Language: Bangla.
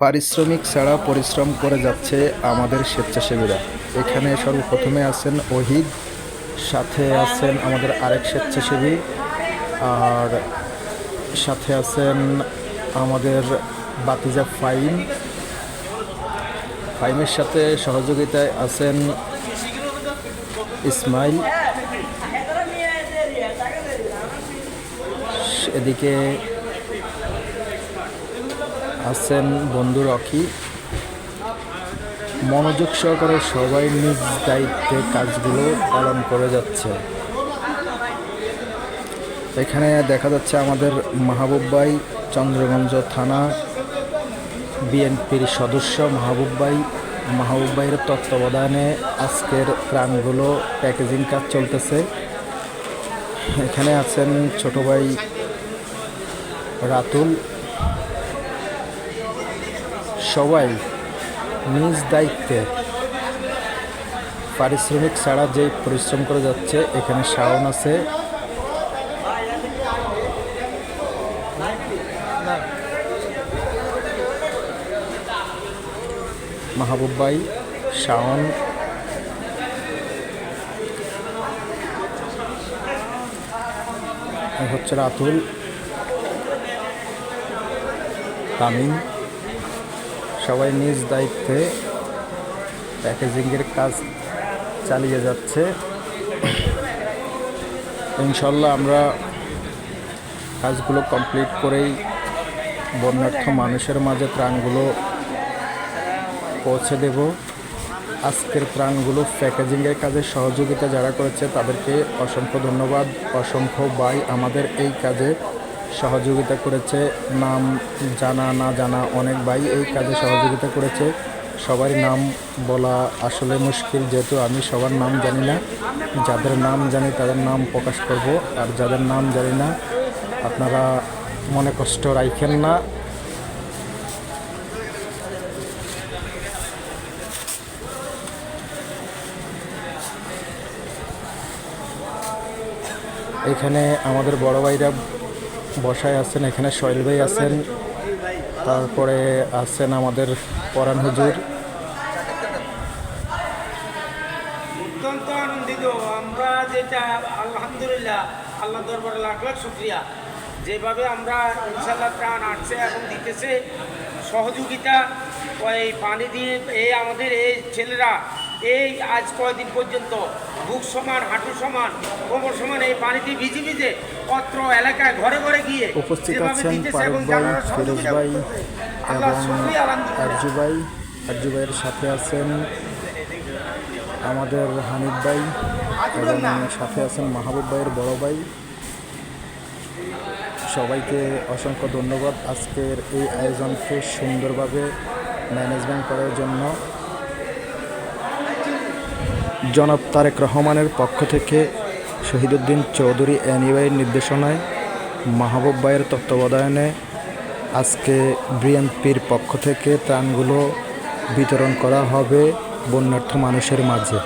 পারিশ্রমিক ছাড়া পরিশ্রম করে যাচ্ছে আমাদের স্বেচ্ছাসেবীরা। এখানে সর্বপ্রথমে আছেন ওহিদ, সাথে আছেন আমাদের আরেক স্বেচ্ছাসেবী, আর সাথে আছেন আমাদের বাতিজা ফাইম। ফাইমের সাথে সহযোগিতায় আছেন ইসমাইল। এদিকে আছেন বন্ধু রকি। মনোযোগ সহকারে সবাই নিজ দায়িত্বে কাজগুলো পালন করে যাচ্ছে। এখানে দেখা যাচ্ছে আমাদের মাহবুব ভাই, চন্দ্রগঞ্জ থানা বিএনপির সদস্য মাহবুব ভাই। মাহবুব ভাইয়ের তত্ত্বাবধানে আজকের প্রাণগুলো প্যাকেজিং কাজ চলতেছে। এখানে আছেন ছোট ভাই রাতুল। সবাই নিজ দায়িত্বে পারিশ্রমিক ছাড়া যে পরিশ্রম করে যাচ্ছে, এখানে শাওন আছে। মাহবুব ভাই, শাওন। হচ্ছে রাতুল। তামিম। সবাই নিজ দায়িত্বে প্যাকেজিংয়ের কাজ চালিয়ে যাচ্ছে। ইনশাল্লাহ আমরা কাজগুলো কমপ্লিট করেই বন্যার্থ মানুষের মাঝে ত্রাণগুলো পৌঁছে দেব। আজকের ত্রাণগুলো প্যাকেজিংয়ের কাজে সহযোগিতা যারা করেছে তাদেরকে অসংখ্য ধন্যবাদ। অসংখ্য বাই আমাদের এই কাজে সহযোগিতা করেছে। নাম জানা, না জানা অনেক ভাই এই কাজে সহযোগিতা করেছে। সবার নাম বলা আসলে মুশকিল, যেহেতু আমি সবার নাম জানি না। যাদের নাম জানি তাদের নাম প্রকাশ করব। আর যাদের নাম জানি না, আপনারা মনে কষ্ট রাখেন না। এখানে আমাদের বড় ভাইরা বসায় আছেন, এখানে শৈল ভাই আছেন, তারপরে আছেন আমাদের পরাণ হুজুর। অত্যন্ত আনন্দিত। আমরা যেটা, আলহামদুলিল্লাহ, আল্লাহ দরবারে লাখ লাখ শুক্রিয়া। যেভাবে আমরা ইনশাল্লাহ প্রাণ আসছে এখন দিতেছে, সহযোগিতা এই পানি দিয়ে এই আমাদের এই ছেলেরা এই আজ কয়দিন পর্যন্ত বুক সমান হাঁটু সমান কোমর সমান এই পানিতে ভিজে ভিজে অত্র এলাকায় ঘরে ঘরে গিয়ে উপস্থিত আছেন ফারুক এবং ভাই যারা ফিরোজ ভাই এবং আরজু ভাই আরজু ভাইয়ের সাথে আছেন আমাদের হানিফ ভাই এবং সাথে আছেন মাহবুব ভাইয়ের বড় ভাই। সবাইকে অসংখ্য ধন্যবাদ আজকের এই আয়োজনকে সুন্দরভাবে ম্যানেজমেন্ট করার জন্য। জনাব তারেক রহমানের পক্ষ থেকে শহীদুদ্দিন চৌধুরী অ্যানিভাইয়ের নির্দেশনায় মাহবুব ভাইয়ের তত্ত্বাবধানে আজকে বিএনপির পক্ষ থেকে ত্রাণগুলো বিতরণ করা হবে বন্যার্থ মানুষের মাঝে।